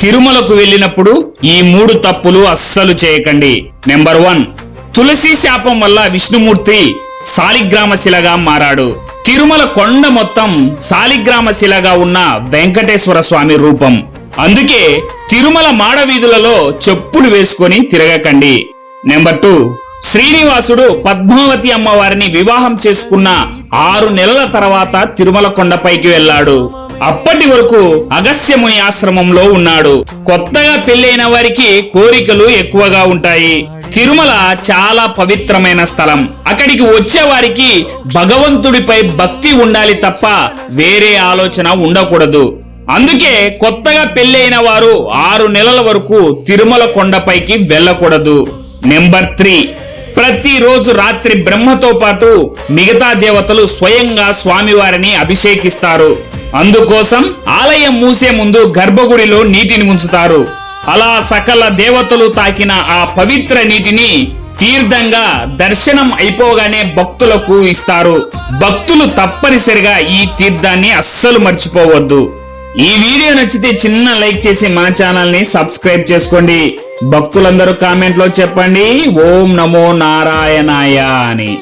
తిరుమలకు వెళ్ళినప్పుడు ఈ మూడు తప్పులు అస్సలు చేయకండి. నెంబర్ వన్ తులసి శాపం వల్ల విష్ణుమూర్తి సాలిగ్రామ శిలగా మారాడు. తిరుమల కొండ మొత్తం సాలిగ్రామ శిలగా ఉన్న వెంకటేశ్వర స్వామి రూపం. అందుకే తిరుమల మాడవీధులలో చెప్పులు వేసుకొని తిరగకండి. నెంబర్ టూ శ్రీనివాసుడు పద్మావతి అమ్మవారిని వివాహం చేసుకున్న ఆరు నెలల తర్వాత తిరుమల కొండపైకి వెళ్ళాడు. అప్పటి వరకు అగస్త్యముని ఆశ్రమంలో ఉన్నాడు. కొత్తగా పెళ్ళైన వారికి కోరికలు ఎక్కువగా ఉంటాయి. తిరుమల చాలా పవిత్రమైన స్థలం. అక్కడికి వచ్చే వారికి భగవంతుడిపై భక్తి ఉండాలి తప్ప వేరే ఆలోచన ఉండకూడదు. అందుకే కొత్తగా పెళ్ళైన వారు ఆరు నెలల వరకు తిరుమల కొండపైకి వెళ్ళకూడదు. Number three. ప్రతిరోజు రాత్రి బ్రహ్మతో పాటు మిగతా దేవతలు స్వయంగా స్వామివారిని అభిషేకిస్తారు. అందుకోసం ఆలయం మూసే ముందు గర్భగుడిలో నీటిని ఉంచుతారు. అలా సకల దేవతలు తాకిన ఆ పవిత్ర నీటిని తీర్థంగా దర్శనం అయిపోగానే భక్తులకు ఇస్తారు. భక్తులు తప్పనిసరిగా ఈ తీర్థాన్ని అస్సలు మర్చిపోవద్దు. ఈ వీడియో నచ్చితే చిన్న లైక్ చేసి మన ఛానల్ని సబ్స్క్రైబ్ చేసుకోండి. భక్తులందరూ కామెంట్లో చెప్పండి. ఓం నమో నారాయణాయ అని